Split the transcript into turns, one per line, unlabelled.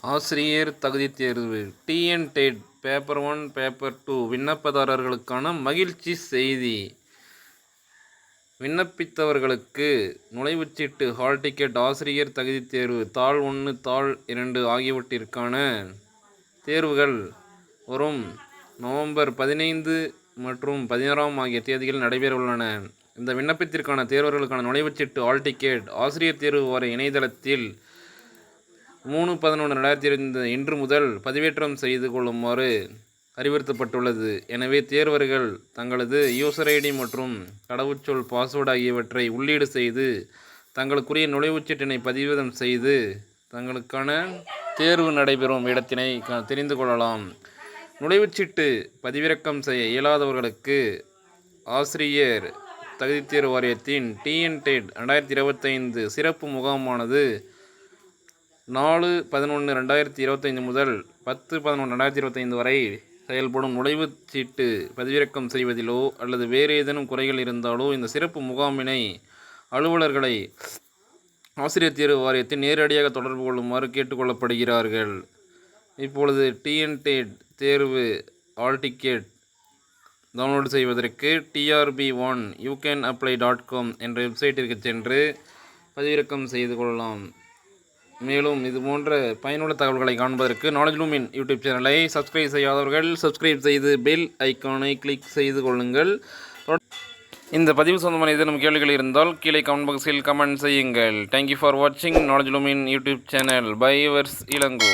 ஆசிரியர் தகுதித் தேர்வு. TN TET paper one paper two விண்ணப்பதாரர்களுக்கான மகிழ்ச்சி செய்தி. விண்ணப்பித்தவர்களுக்கு நுழைவுச்சீட்டு ஹால் டிக்கெட் ஆசிரியர் தகுதித் தேர்வு. தாள் ஒன்று தாள் இரண்டு ஆகியவற்றிற்கான தேர்வுகள் வரும். நவம்பர் பதினைந்து மற்றும் பதினாறாம் ஆகிய தேதிகள் நடைபெறவுள்ளன இந்த விண்ணப்பத்திற்கான தேர்வர்களுக்கான நுழைவுச்சீட்டு ஹால் டிக்கெட் ஆசிரியர் தேர்வு வர இணையதளத்தில் மூணு பதினொன்று ரெண்டாயிரத்தி இருபது இன்று முதல் பதிவேற்றம் செய்து கொள்ளுமாறு அறிவுறுத்தப்பட்டுள்ளது. எனவே தேர்வர்கள் தங்களது யூசர் ஐடி மற்றும் கடவுச்சொல் பாஸ்வேர்டு ஆகியவற்றை உள்ளீடு செய்து தங்களுக்குரிய நுழைவுச்சீட்டினை பதிவேதம் செய்து தங்களுக்கான தேர்வு நடைபெறும் இடத்தினை க- தெரிந்து கொள்ளலாம். நுழைவுச்சீட்டு பதிவிறக்கம் செய்ய இயலாதவர்களுக்கு ஆசிரியர் தகுதித் தேர்வு வாரியத்தின் டிஎன்டெட் ரெண்டாயிரத்தி இருபத்தைந்து சிறப்பு முகாமானது நாலு பதினொன்று ரெண்டாயிரத்தி இருபத்தைந்து முதல் பத்து பதினொன்று ரெண்டாயிரத்தி இருபத்தைந்து வரை செயல்படும் நுழைவுச் சீட்டு பதிவிறக்கம் செய்வதிலோ அல்லது வேறு ஏதேனும் குறைகள் இருந்தாலோ இந்த சிறப்பு முகாமினை அலுவலர்களை ஆசிரியர் தேர்வு வாரியத்தில் நேரடியாக தொடர்பு கொள்ளுமாறு கேட்டுக்கொள்ளப்படுகிறார்கள். இப்பொழுது டிஎன்டெட் தேர்வு ஆல் டிக்கெட் டவுன்லோட் செய்வதற்கு TRB one you can apply dot com என்ற வெப்சைட்டிற்கு சென்று பதிவிறக்கம் செய்து கொள்ளலாம். மேலும் இது போன்ற பயனுள்ள தகவல்களை காண்பதற்கு நாலேஜ் லூமின் யூடியூப் சேனலை சப்ஸ்கிரைப் செய்யாதவர்கள் சப்ஸ்கிரைப் செய்து பெல் ஐக்கானை கிளிக் செய்து கொள்ளுங்கள். இந்த பதிவு சொந்தமான ஏதேனும் கேள்விகள் இருந்தால் கீழே கமெண்ட் பாக்ஸில் கமெண்ட் செய்யுங்கள். தேங்க்யூ ஃபார் வாட்சிங் knowledge Lumin YouTube channel. Bye verse Ilango.